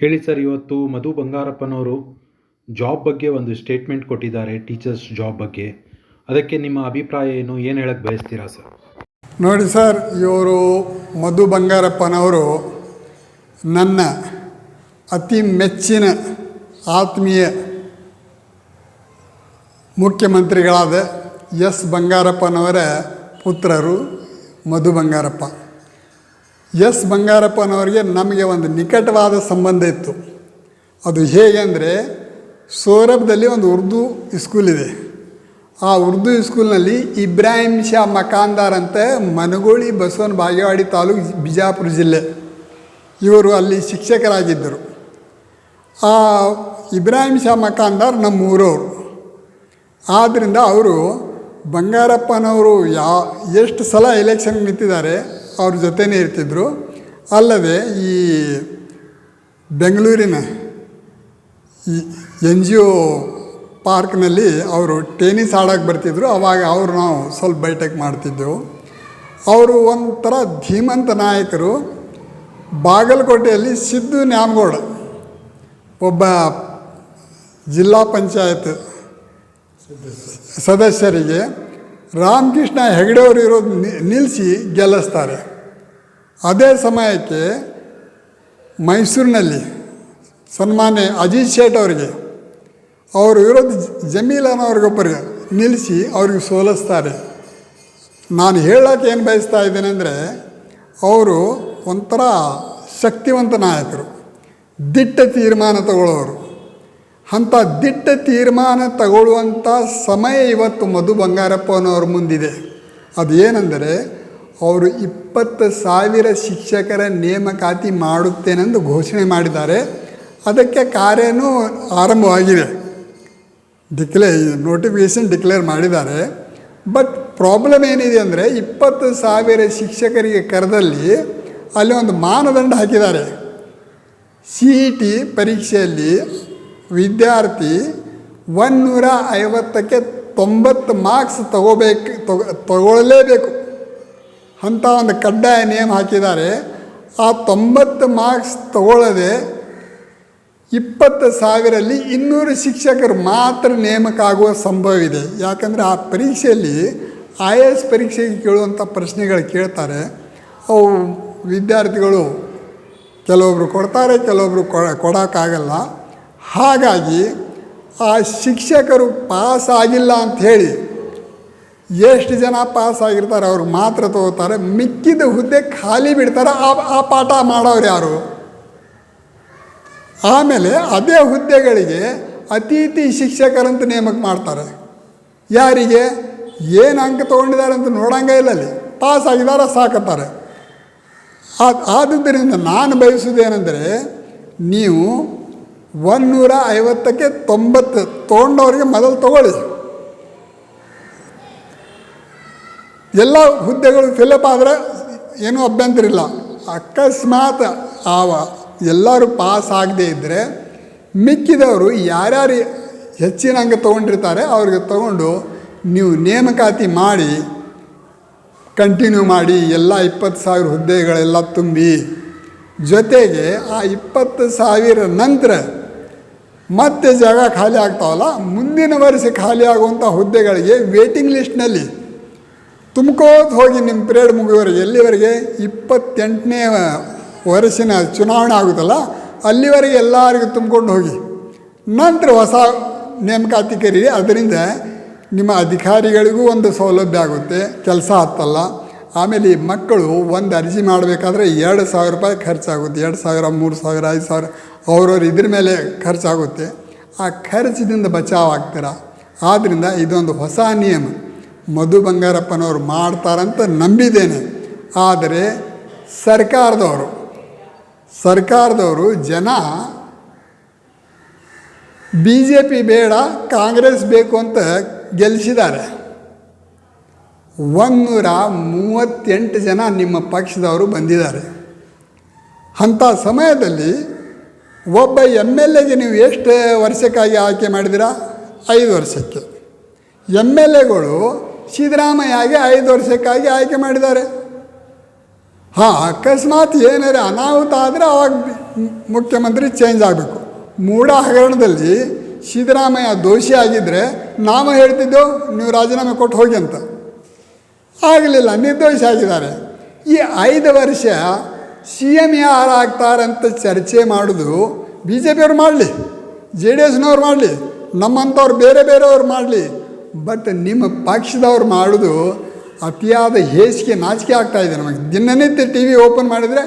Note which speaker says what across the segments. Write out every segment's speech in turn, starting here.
Speaker 1: ಹೇಳಿ ಸರ್, ಇವತ್ತು ಮಧು ಬಂಗಾರಪ್ಪನವರು ಜಾಬ್ ಬಗ್ಗೆ ಒಂದು ಸ್ಟೇಟ್ಮೆಂಟ್ ಕೊಟ್ಟಿದ್ದಾರೆ ಟೀಚರ್ಸ್ ಜಾಬ್ ಬಗ್ಗೆ. ಅದಕ್ಕೆ ನಿಮ್ಮ ಅಭಿಪ್ರಾಯ ಏನು? ಏನು ಹೇಳಕ್ಕೆ ಬಯಸ್ತೀರಾ ಸರ್?
Speaker 2: ನೋಡಿ ಸರ್, ಇವರು ಮಧು ಬಂಗಾರಪ್ಪನವರು ನನ್ನ ಅತಿ ಮೆಚ್ಚಿನ ಆತ್ಮೀಯ ಮುಖ್ಯಮಂತ್ರಿಗಳಾದ ಎಸ್ ಬಂಗಾರಪ್ಪನವರ ಪುತ್ರರು ಮಧು ಬಂಗಾರಪ್ಪ. ಎಸ್ ಬಂಗಾರಪ್ಪನವರಿಗೆ ನಮಗೆ ಒಂದು ನಿಕಟವಾದ ಸಂಬಂಧ ಇತ್ತು. ಅದು ಹೇಗೆ ಅಂದರೆ, ಸೌರಭದಲ್ಲಿ ಒಂದು ಉರ್ದು ಸ್ಕೂಲ್ ಇದೆ. ಆ ಉರ್ದು ಸ್ಕೂಲ್ನಲ್ಲಿ ಇಬ್ರಾಹಿಂ ಶಾ ಮಕಾಂದಾರ್ ಅಂತ ಮನಗೋಳಿ ಬಸವನ ಬಾಗೇವಾಡಿ ತಾಲೂಕು ಬಿಜಾಪುರ ಜಿಲ್ಲೆ. ಇವರು ಅಲ್ಲಿ ಶಿಕ್ಷಕರಾಗಿದ್ದರು. ಆ ಇಬ್ರಾಹಿಂ ಶಾ ಮಕಾಂದಾರ್ ನಮ್ಮ ಊರವರು ಆದ್ದರಿಂದ ಅವರು ಬಂಗಾರಪ್ಪನವರು ಯಾ, ಎಷ್ಟು ಸಲ ಎಲೆಕ್ಷನ್ ನಿಂತಿದ್ದಾರೆ ಅವ್ರ ಜೊತೆನೇ ಇರ್ತಿದ್ರು. ಅಲ್ಲದೆ ಈ ಬೆಂಗಳೂರಿನ ಈ ಎನ್ ಜಿ ಒ ಪಾರ್ಕ್ನಲ್ಲಿ ಅವರು ಟೆನಿಸ್ ಆಡೋಕ್ಕೆ ಬರ್ತಿದ್ರು. ಅವಾಗ ಅವರು ನಾವು ಸ್ವಲ್ಪ ಬೈಟಕ್ ಮಾಡ್ತಿದ್ದೆವು. ಅವರು ಒಂಥರ ಧೀಮಂತ ನಾಯಕರು. ಬಾಗಲಕೋಟೆಯಲ್ಲಿ ಸಿದ್ದು ನ್ಯಾಮಗೌಡ, ಒಬ್ಬ ಜಿಲ್ಲಾ ಪಂಚಾಯತ್ ಸದಸ್ಯರಿಗೆ ರಾಮಕೃಷ್ಣ ಹೆಗಡೆಯವರು ಇರೋದು ನಿಲ್ಲಿಸಿ ಗೆಲ್ಲಿಸ್ತಾರೆ. ಅದೇ ಸಮಯಕ್ಕೆ ಮೈಸೂರಿನಲ್ಲಿ ಸನ್ಮಾನ್ಯ ಅಜಿತ್ ಶೇಟ್ ಅವರಿಗೆ, ಅವರು ವಿರೋಧ ಜಮೀಲನವ್ರಿಗೊಬ್ಬರಿಗೆ ನಿಲ್ಲಿಸಿ ಅವ್ರಿಗೆ ಸೋಲಿಸ್ತಾರೆ. ನಾನು ಹೇಳೋಕೆ ಏನು ಬಯಸ್ತಾ ಇದ್ದೇನೆ ಅಂದರೆ, ಅವರು ಒಂಥರ ಶಕ್ತಿವಂತ ನಾಯಕರು, ದಿಟ್ಟ ತೀರ್ಮಾನ ತಗೊಳ್ಳೋರು. ಅಂಥ ದಿಟ್ಟ ತೀರ್ಮಾನ ತಗೊಳ್ಳುವಂಥ ಸಮಯ ಇವತ್ತು ಮಧು ಬಂಗಾರಪ್ಪನವ್ರ ಮುಂದಿದೆ. ಅದು ಏನೆಂದರೆ ಅವರು ಇಪ್ಪತ್ತು ಸಾವಿರ ಶಿಕ್ಷಕರ ನೇಮಕಾತಿ ಮಾಡುತ್ತೇನೆಂದು ಘೋಷಣೆ ಮಾಡಿದ್ದಾರೆ. ಅದಕ್ಕೆ ಕಾರ್ಯನೂ ಆರಂಭವಾಗಿದೆ. ಡಿಕ್ಲೇ, ನೋಟಿಫಿಕೇಷನ್ ಡಿಕ್ಲೇರ್ ಮಾಡಿದ್ದಾರೆ. ಬಟ್ ಪ್ರಾಬ್ಲಮ್ ಏನಿದೆ ಅಂದರೆ ಇಪ್ಪತ್ತು ಸಾವಿರ ಶಿಕ್ಷಕರಿಗೆ ಕರೆದಲ್ಲಿ ಅಲ್ಲಿ ಒಂದು ಮಾನದಂಡ ಹಾಕಿದ್ದಾರೆ. ಸಿ ಇ ಟಿ ಪರೀಕ್ಷೆಯಲ್ಲಿ ವಿದ್ಯಾರ್ಥಿ ಒನ್ನೂರ ಐವತ್ತಕ್ಕೆ ತೊಂಬತ್ತು ಮಾರ್ಕ್ಸ್ ತಗೋಬೇಕು, ತಗೋ, ತಗೊಳ್ಳಲೇಬೇಕು. ಅಂಥ ಒಂದು ಕಡ್ಡಾಯ ನೇಮ್ ಹಾಕಿದ್ದಾರೆ. ಆ ತೊಂಬತ್ತು ಮಾರ್ಕ್ಸ್ ತಗೊಳ್ಳದೆ ಇಪ್ಪತ್ತು ಸಾವಿರಲ್ಲಿ ಇನ್ನೂರು ಶಿಕ್ಷಕರು ಮಾತ್ರ ನೇಮಕ ಆಗುವ ಸಂಭವ ಇದೆ ಯಾಕಂದರೆ ಆ ಪರೀಕ್ಷೆಯಲ್ಲಿ ಐ ಎ ಎಸ್ ಪರೀಕ್ಷೆಗೆ ಕೇಳುವಂಥ ಪ್ರಶ್ನೆಗಳು ಕೇಳ್ತಾರೆ. ಅವು ವಿದ್ಯಾರ್ಥಿಗಳು ಕೆಲವೊಬ್ಬರು ಕೊಡ್ತಾರೆ ಕೆಲವೊಬ್ಬರು ಕೊಡೋಕ್ಕಾಗಲ್ಲ. ಹಾಗಾಗಿ ಆ ಶಿಕ್ಷಕರು ಪಾಸ್ ಆಗಿಲ್ಲ ಅಂತ ಹೇಳಿ ಎಷ್ಟು ಜನ ಪಾಸ್ ಆಗಿರ್ತಾರೆ, ಅವ್ರು ಮಾತ್ರ ತಗೋತಾರೆ. ಮಿಕ್ಕಿದ ಹುದ್ದೆ ಖಾಲಿ ಬಿಡ್ತಾರೆ. ಆ ಆ ಪಾಠ ಮಾಡೋರು ಯಾರು? ಆಮೇಲೆ ಅದೇ ಹುದ್ದೆಗಳಿಗೆ ಅತಿಥಿ ಶಿಕ್ಷಕರಂತ ನೇಮಕ ಮಾಡ್ತಾರೆ. ಯಾರಿಗೆ? ಏನು ಅಂಕ ತೊಗೊಂಡಿದ್ದಾರೆ ಅಂತ ನೋಡಂಗೆ ಇಲ್ಲ ಅಲ್ಲಿ. ಪಾಸ್ ಆಗಿದ್ದಾರೆ, ಸಾಕತ್ತಾರೆ. ಆದುದರಿಂದ ನಾನು ಬಯಸುವುದೇನೆಂದರೆ, ನೀವು ಒನ್ನೂರ ಐವತ್ತಕ್ಕೆ ತೊಂಬತ್ತು ತೊಗೊಂಡವ್ರಿಗೆ ಮೊದಲು ತಗೊಳ್ಳಿ. ಎಲ್ಲ ಹುದ್ದೆಗಳು ಫಿಲಪ್ ಆದರೆ ಏನೂ ಅಭ್ಯಂತರ ಇಲ್ಲ. ಅಕಸ್ಮಾತ್ ಆವ ಎಲ್ಲರೂ ಪಾಸ್ ಆಗದೇ ಇದ್ದರೆ ಮಿಕ್ಕಿದವರು ಯಾರ್ಯಾರು ಹೆಚ್ಚಿನ ಹಂಗೆ ತೊಗೊಂಡಿರ್ತಾರೆ ಅವ್ರಿಗೆ ತಗೊಂಡು ನೀವು ನೇಮಕಾತಿ ಮಾಡಿ ಕಂಟಿನ್ಯೂ ಮಾಡಿ, ಎಲ್ಲ ಇಪ್ಪತ್ತು ಸಾವಿರ ಹುದ್ದೆಗಳೆಲ್ಲ ತುಂಬಿ, ಜೊತೆಗೆ ಆ ಇಪ್ಪತ್ತು ಸಾವಿರ ನಂತರ ಮತ್ತೆ ಜಾಗ ಖಾಲಿ ಆಗ್ತಾವಲ್ಲ, ಮುಂದಿನ ವರ್ಷ ಖಾಲಿ ಆಗುವಂಥ ಹುದ್ದೆಗಳಿಗೆ ವೇಟಿಂಗ್ ಲಿಸ್ಟ್ನಲ್ಲಿ ತುಂಬ್ಕೋತ ಹೋಗಿ ನಿಮ್ಮ ಪಿರಿಯಡ್ ಮುಗಿಯುವವರೆಗೆ ಎಲ್ಲಿವರೆಗೆ? ಇಪ್ಪತ್ತೆಂಟನೇ ವರ್ಷಿನ ಚುನಾವಣೆ ಆಗುತ್ತಲ್ಲ, ಅಲ್ಲಿವರೆಗೆ ಎಲ್ಲರಿಗೂ ತುಂಬಿಕೊಂಡು ಹೋಗಿ. ನಂತರ ಹೊಸ ನೇಮಕಾತಿ ಕರೀರಿ, ಅದರಿಂದ ನಿಮ್ಮ ಅಧಿಕಾರಿಗಳಿಗೂ ಒಂದು ಸೌಲಭ್ಯ ಆಗುತ್ತೆ, ಕೆಲಸ ಹತ್ತಲ್ಲ ಆಮೇಲೆ ಈ ಮಕ್ಕಳು ಒಂದು ಅರ್ಜಿ ಮಾಡಬೇಕಾದ್ರೆ ಎರಡು ಸಾವಿರ ರೂಪಾಯಿ ಖರ್ಚಾಗುತ್ತೆ, ಎರಡು ಸಾವಿರ, ಮೂರು ಸಾವಿರ, ಐದು ಸಾವಿರ, ಅವ್ರವ್ರು ಇದ್ರ ಮೇಲೆ ಖರ್ಚಾಗುತ್ತೆ. ಆ ಖರ್ಚಿನಿಂದ ಬಚಾವ್ ಆಗ್ತೀರ? ಆದ್ದರಿಂದ ಇದೊಂದು ಹೊಸ ನಿಯಮ. ಮಧು ಬಂಗಾರಪ್ಪನವರು ಮಾಡ್ತಾರಂತ ನಂಬಿದ್ದೇನೆ. ಆದರೆ ಸರ್ಕಾರದವರು ಸರ್ಕಾರದವರು ಜನ ಬಿ ಜೆ ಪಿ ಬೇಡ, ಕಾಂಗ್ರೆಸ್ ಬೇಕು ಅಂತ ಗೆಲ್ಲಿಸಿದ್ದಾರೆ ಒಂದೂರ ಮೂವತ್ತೆಂಟು ಜನ ನಿಮ್ಮ ಪಕ್ಷದವರು ಬಂದಿದ್ದಾರೆ. ಅಂಥ ಸಮಯದಲ್ಲಿ ಒಬ್ಬ ಎಂ ಎಲ್ ಎಗೆ ನೀವು ಎಷ್ಟು ವರ್ಷಕ್ಕಾಗಿ ಆಯ್ಕೆ ಮಾಡಿದಿರಾ ಐದು ವರ್ಷಕ್ಕೆ. ಎಂ ಎಲ್ ಎಗಳು ಸಿದ್ದರಾಮಯ್ಯಗೆ ಐದು ವರ್ಷಕ್ಕಾಗಿ ಆಯ್ಕೆ ಮಾಡಿದ್ದಾರೆ. ಹಾಂ, ಅಕಸ್ಮಾತ್ ಏನಾರೆ ಅನಾಹುತ ಆದರೆ ಅವಾಗ ಮುಖ್ಯಮಂತ್ರಿ ಚೇಂಜ್ ಆಗಬೇಕು. ಮೂಢ ಹಗರಣದಲ್ಲಿ ಸಿದ್ದರಾಮಯ್ಯ ದೋಷಿ ಆಗಿದ್ದರೆ ನಾವು ಹೇಳ್ತಿದ್ದೆವು ನೀವು ರಾಜೀನಾಮೆ ಕೊಟ್ಟು ಹೋಗಿ ಅಂತ. ಆಗಲಿಲ್ಲ, ನಿರ್ದೋಷಿ ಆಗಿದ್ದಾರೆ. ಈ ಐದು ವರ್ಷ ಸಿ ಎಂ ಯಾರು ಆಗ್ತಾರಂತ ಚರ್ಚೆ ಮಾಡೋದು ಬಿ ಜೆ ಪಿಯವ್ರು ಮಾಡಲಿ, ಜೆ ಡಿ ಎಸ್ನವ್ರು ಮಾಡಲಿ, ನಮ್ಮಂಥವ್ರು ಬೇರೆ ಬೇರೆಯವ್ರು ಮಾಡಲಿ. ಬಟ್ ನಿಮ್ಮ ಪಕ್ಷದವ್ರು ಮಾಡೋದು ಅತಿಯಾದ ಹೇಸಿಗೆ ನಾಚಿಕೆ ಆಗ್ತಾಯಿದೆ ನಮಗೆ. ದಿನನಿತ್ಯ ಟಿ ವಿ ಓಪನ್ ಮಾಡಿದರೆ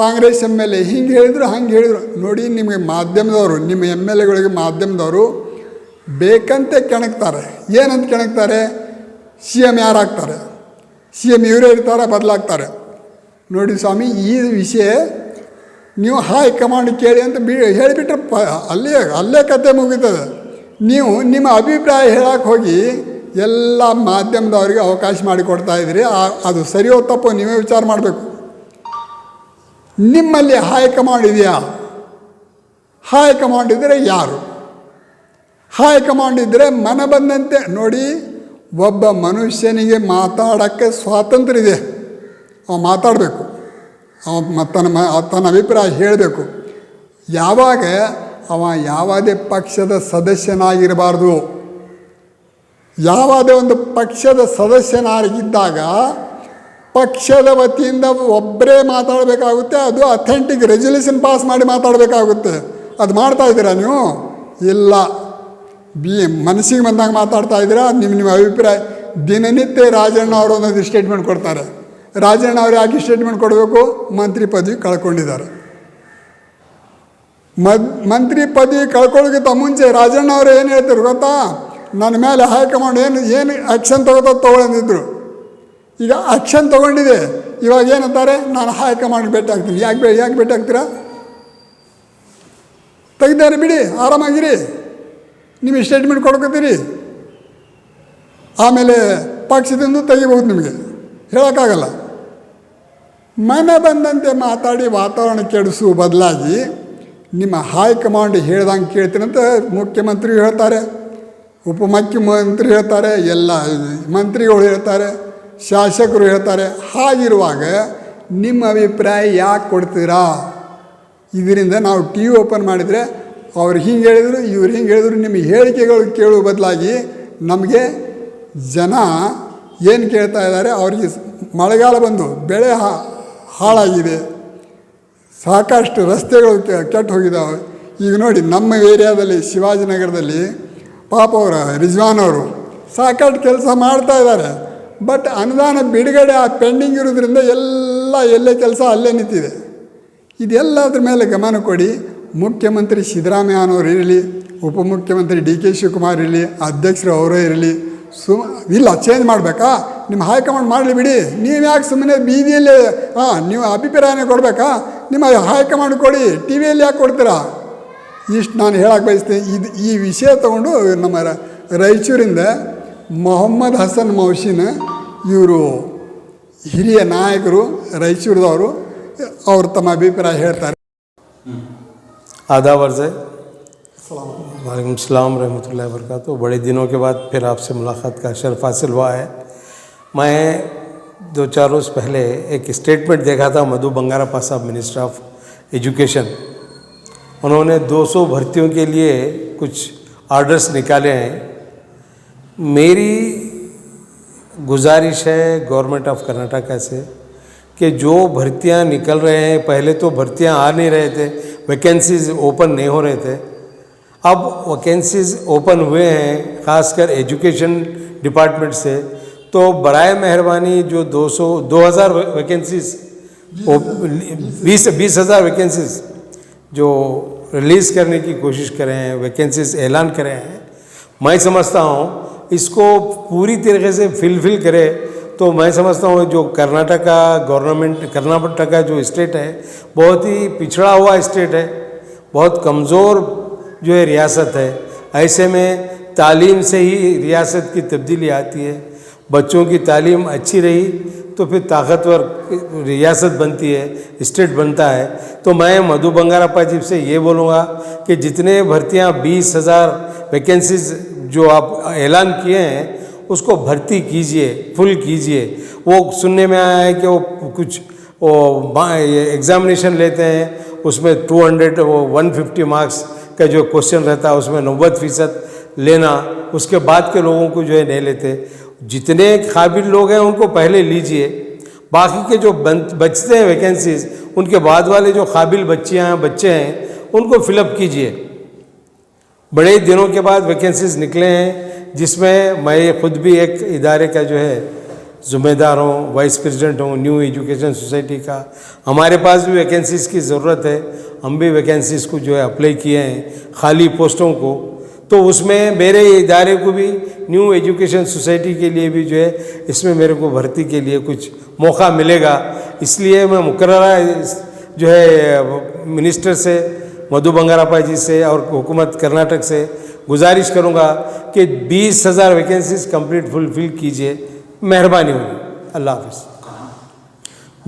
Speaker 2: ಕಾಂಗ್ರೆಸ್ ಎಂ ಎಲ್ ಎ ಹಿಂಗೆ ಹೇಳಿದ್ರು, ಹಂಗೆ ಹೇಳಿದ್ರು. ನೋಡಿ ನಿಮಗೆ ಮಾಧ್ಯಮದವರು, ನಿಮ್ಮ ಎಂ ಎಲ್ ಎಗಳಿಗೆ ಮಾಧ್ಯಮದವರು ಬೇಕಂತೆ ಕೆಣಕ್ತಾರೆ. ಏನಂತ ಕೆಣಕ್ತಾರೆ? ಸಿ ಎಂ ಯಾರಾಗ್ತಾರೆ ಸಿ ಎಂ ಇವರೇ ಇರ್ತಾರೆ, ಬದಲಾಗ್ತಾರೆ. ನೋಡಿ ಸ್ವಾಮಿ, ಈ ವಿಷಯ ನೀವು ಹೈಕಮಾಂಡ್ ಕೇಳಿ ಅಂತ ಬಿ ಹೇಳಿಬಿಟ್ರೆ ಪ ಅಲ್ಲೇ ಅಲ್ಲೇ ಕತೆ ಮುಗೀತದೆ. ನೀವು ನಿಮ್ಮ ಅಭಿಪ್ರಾಯ ಹೇಳಕ್ಕೆ ಹೋಗಿ ಎಲ್ಲ ಮಾಧ್ಯಮದವರಿಗೆ ಅವಕಾಶ ಮಾಡಿಕೊಡ್ತಾ ಇದ್ದೀರಿ. ಅದು ಸರಿಯೋ ತಪ್ಪೋ ನೀವೇ ವಿಚಾರ ಮಾಡಬೇಕು. ನಿಮ್ಮಲ್ಲಿ ಹೈಕಮಾಂಡ್ ಇದೆಯಾ? ಹೈಕಮಾಂಡ್ ಇದ್ದರೆ ಯಾರು? ಹೈಕಮಾಂಡ್ ಇದ್ದರೆ ಮನ ಬಂದಂತೆ ನೋಡಿ ಒಬ್ಬ ಮನುಷ್ಯನಿಗೆ ಮಾತಾಡೋಕ್ಕೆ ಸ್ವಾತಂತ್ರ್ಯ ಇದೆ. ಅವ ಮಾತಾಡಬೇಕು. ಅವ ತನ್ನ ಮ, ತನ್ನ ಅಭಿಪ್ರಾಯ ಹೇಳಬೇಕು. ಯಾವಾಗ ಅವ ಯಾವುದೇ ಪಕ್ಷದ ಸದಸ್ಯನಾಗಿರಬಾರ್ದು. ಯಾವುದೇ ಒಂದು ಪಕ್ಷದ ಸದಸ್ಯನಾಗಿದ್ದಾಗ ಪಕ್ಷದ ವತಿಯಿಂದ ಒಬ್ಬರೇ ಮಾತಾಡಬೇಕಾಗುತ್ತೆ, ಅದು ಅಥೆಂಟಿಕ್ ರೆಸಲ್ಯೂಷನ್ ಪಾಸ್ ಮಾಡಿ ಮಾತಾಡಬೇಕಾಗುತ್ತೆ. ಅದು ಮಾಡ್ತಾ ಇದ್ದೀರಾ ನೀವು? ಇಲ್ಲ. ಬಿ, ಮನಸ್ಸಿಗೆ ಬಂದಾಗ ಮಾತಾಡ್ತಾ ಇದ್ದೀರಾ? ನಿಮ್ಮ ನಿಮ್ಮ ಅಭಿಪ್ರಾಯ. ದಿನನಿತ್ಯ ರಾಜಣ್ಣ ಅವರು ಒಂದೊಂದು ಸ್ಟೇಟ್ಮೆಂಟ್ ಕೊಡ್ತಾರೆ. ರಾಜಣ್ಣ ಅವರು ಯಾಕೆ ಸ್ಟೇಟ್ಮೆಂಟ್ ಕೊಡಬೇಕು? ಮಂತ್ರಿ ಪದವಿ ಕಳ್ಕೊಂಡಿದ್ದಾರೆ. ಮದ್, ಮಂತ್ರಿ ಪದವಿ ಕಳ್ಕೊಳ್ಳೋಕ್ಕಿಂತ ಮುಂಚೆ ರಾಜಣ್ಣ ಅವರು ಏನು ಹೇಳ್ತಾರೆ ಗೊತ್ತಾ? ನನ್ನ ಮೇಲೆ ಹೈಕಮಾಂಡ್ ಏನು ಏನು ಆ್ಯಕ್ಷನ್ ತೊಗೋತಾ ತೊಗೊಳಂದಿದ್ರು ಈಗ ಆ್ಯಕ್ಷನ್ ತೊಗೊಂಡಿದೆ. ಇವಾಗ ಏನಂತಾರೆ? ನಾನು ಹೈಕಮಾಂಡ್ ಭೇಟಿ ಆಗ್ತೀನಿ. ಯಾಕೆ ಬೇ, ಯಾಕೆ ಭೇಟಿ ಆಗ್ತೀರಾ? ತೆಗಿದ್ದಾರೆ ಬಿಡಿ, ಆರಾಮಾಗಿರಿ. ನೀವು ಸ್ಟೇಟ್ಮೆಂಟ್ ಕೊಡ್ಕೋತೀರಿ. ಆಮೇಲೆ ಪಕ್ಷದಿಂದ ತೆಗಿಬಹುದು ನಿಮಗೆ. ಹೇಳೋಕ್ಕಾಗಲ್ಲ. ಮನೆ ಬಂದಂತೆ ಮಾತಾಡಿ ವಾತಾವರಣ ಕೆಡಿಸುವ ಬದಲಾಗಿ ನಿಮ್ಮ ಹೈಕಮಾಂಡ್ ಹೇಳ್ದಂಗೆ ಅಂತ ಮುಖ್ಯಮಂತ್ರಿ ಹೇಳ್ತಾರೆ, ಉಪಮುಖ್ಯಮಂತ್ರಿ ಹೇಳ್ತಾರೆ, ಎಲ್ಲ ಮಂತ್ರಿಗಳು ಹೇಳ್ತಾರೆ, ಶಾಸಕರು ಹೇಳ್ತಾರೆ. ಹಾಗಿರುವಾಗ ನಿಮ್ಮ ಅಭಿಪ್ರಾಯ ಯಾಕೆ ಕೊಡ್ತೀರಾ? ಇದರಿಂದ ನಾವು ಟಿ ವಿ ಓಪನ್ ಮಾಡಿದರೆ ಅವ್ರು ಹಿಂಗೆ ಹೇಳಿದರು, ಇವ್ರು ಹಿಂಗೆ ಹೇಳಿದ್ರು ನಿಮ್ಮ ಹೇಳಿಕೆಗಳು ಕೇಳುವ ಬದಲಾಗಿ ನಮಗೆ ಜನ ಏನು ಕೇಳ್ತಾ ಇದ್ದಾರೆ, ಅವರಿಗೆ ಮಳೆಗಾಲ ಬಂದು ಬೆಳೆ ಹಾಳಾಗಿದೆ. ಸಾಕಷ್ಟು ರಸ್ತೆಗಳು ಕೆಟ್ಟು ಹೋಗಿದ್ದಾವೆ ಈಗ ನೋಡಿ, ನಮ್ಮ ಏರಿಯಾದಲ್ಲಿ ಶಿವಾಜಿನಗರದಲ್ಲಿ ಪಾಪ ಅವರ ರಿಜ್ವಾನ್ ಅವರು ಸಾಕಷ್ಟು ಕೆಲಸ ಮಾಡ್ತಾ ಇದ್ದಾರೆ. ಬಟ್ ಅನುದಾನ ಬಿಡುಗಡೆ ಆ ಪೆಂಡಿಂಗ್ ಇರೋದ್ರಿಂದ ಎಲ್ಲ ಎಲ್ಲೇ ಕೆಲಸ ಅಲ್ಲೇ ನಿಂತಿದೆ. ಇದೆಲ್ಲದ್ರ ಮೇಲೆ ಗಮನ ಕೊಡಿ. ಮುಖ್ಯಮಂತ್ರಿ ಸಿದ್ದರಾಮಯ್ಯನವರು ಇರಲಿ, ಉಪಮುಖ್ಯಮಂತ್ರಿ ಡಿ ಕೆ ಶಿವಕುಮಾರ್ ಇರಲಿ, ಅಧ್ಯಕ್ಷರು ಅವರೇ ಇರಲಿ ಸು ಇಲ್ಲ ಚೇಂಜ್ ಮಾಡಬೇಕಾ? ನಿಮ್ಮ ಹೈಕಮಾಂಡ್ ಮಾಡಲಿ ಬಿಡಿ. ನೀವು ಯಾಕೆ ಸುಮ್ಮನೆ ಬೀದಿಯಲ್ಲಿ ಹಾಂ ನೀವು ಅಭಿಪ್ರಾಯನೇ ಕೊಡಬೇಕಾ? ನಿಮ್ಮ ಹೈಕಮಾಂಡ್ ಕೊಡಿ ಟಿ ವಿಯಲ್ಲಿ ಯಾಕೆ ಕೊಡ್ತೀರಾ ಇಷ್ಟು ನಾನು ಹೇಳಕ್ಕೆ ಬಯಸ್ತೀನಿ ಇದು ಈ ವಿಷಯ ತಗೊಂಡು ನಮ್ಮ ರ- ರಾಯಚೂರಿಂದ ಮೊಹಮ್ಮದ್ ಹಸನ್ ಮೌಶಿನ ಇವರು ಹಿರಿಯ ನಾಯಕರು ರಾಯಚೂರದವರು ಅವರು ತಮ್ಮ ಅಭಿಪ್ರಾಯ ಹೇಳ್ತಾರೆ
Speaker 3: आधा वर्ष है वालेकुम सलाम रहमतुल्लाहि व बरकातहू बड़े दिनों के बाद फिर आपसे मुलाकात का शर्फ हासिल हुआ है मैं दो चार रोज़ पहले एक स्टेटमेंट देखा था, मधु बंगारापा साहब मिनिस्टर ऑफ़ एजुकेशन उन्होंने 200 भर्तियों के लिए कुछ ऑर्डर्स निकाले हैं। मेरी गुजारिश है गवर्नमेंट ऑफ़ कर्नाटका से कि जो भर्तियाँ निकल रहे हैं, पहले तो भर्तियाँ आ नहीं रहे थे वैकेंसीज ओपन नहीं हो रहे थे। अब वैकेंसीज ओपन हुए हैं, खासकर एजुकेशन डिपार्टमेंट से। तो बरए मेहरबानी जो 200 2000 वैकेंसीज बीस बीस हज़ार वैकेंसीज जो रिलीज़ करने की कोशिश कर हैं वैकेंसीज ऐलान करे हैं मैं समझता हूँ इसको पूरी तरीके से फिलफिल करे तो मैं समझता हूँ जो कर्नाटका गवर्नमेंट कर्नाटका जो स्टेट है, बहुत ही पिछड़ा हुआ स्टेट है, बहुत कमज़ोर जो है रियासत है, ऐसे में तालीम से ही रियासत की तब्दीली आती है। बच्चों की तालीम अच्छी रही तो फिर ताकतवर रियासत बनती है, स्टेट बनता है। तो मैं मधु बंगारापा जी से ये बोलूँगा कि जितने भर्तियाँ बीस हज़ार वैकेंसीज जो आप ऐलान किए हैं, उसको भर्ती कीजिए, फुल कीजिए। वो सुनने में आया है कि वो कुछ, वो एग्ज़ामिनेशन लेते हैं, उसमें 200 वो 150 मार्क्स का जो क्वेश्चन रहता है, उसमें नब्बे फ़ीसद लेना, उसके बाद के लोगों को जो है नहीं लेते। जितने काबिल लोग हैं, उनको पहले लीजिए। बाकी के जो बचते हैं वैकेंसीज उनके बाद वाले जो काबिल बच्चियाँ हैं, बच्चे हैं, उनको फिलअप कीजिए। बड़े दिनों के बाद वैकेंसीज निकले हैं, जिसमें मैं खुद भी एक इदारे का जो है ज़िम्मेदार हूँ वाइस प्रेसिडेंट हूँ न्यू एजुकेशन सोसाइटी का। हमारे पास भी वैकेंसीज़ की ज़रूरत है। हम भी वैकेंसीज़ को जो है अप्लाई किए हैं, खाली पोस्टों को। तो उसमें मेरे इदारे को भी न्यू एजुकेशन सोसाइटी के लिए भी जो है, इसमें मेरे को भर्ती के लिए कुछ मौका मिलेगा। इसलिए मैं मुकर्रा इस- जो है मिनिस्टर से, मधु बंगारापा जी से और हुकूमत कर्नाटक से गुजारिश करूँगा कि बीस हज़ार वैकेंसीज कंप्लीट फुलफिल कीजिए। मेहरबानी होगी। अल्लाह हाफिज़।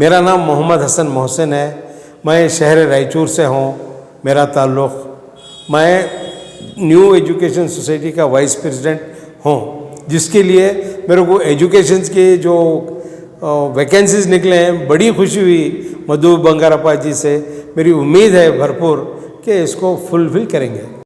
Speaker 3: मेरा नाम मोहम्मद हसन मोहसिन है। मैं शहर रायचूर से हूँ। मेरा ताल्लुक़, मैं न्यू एजुकेशन सोसाइटी का वाइस प्रेसिडेंट हों, जिसके लिए मेरे को एजुकेशन के जो वैकेंसीज निकले हैं, बड़ी खुशी हुई मधु बंगारापा जी से। मेरी उम्मीद है भरपूर कि इसको फुलफिल करेंगे।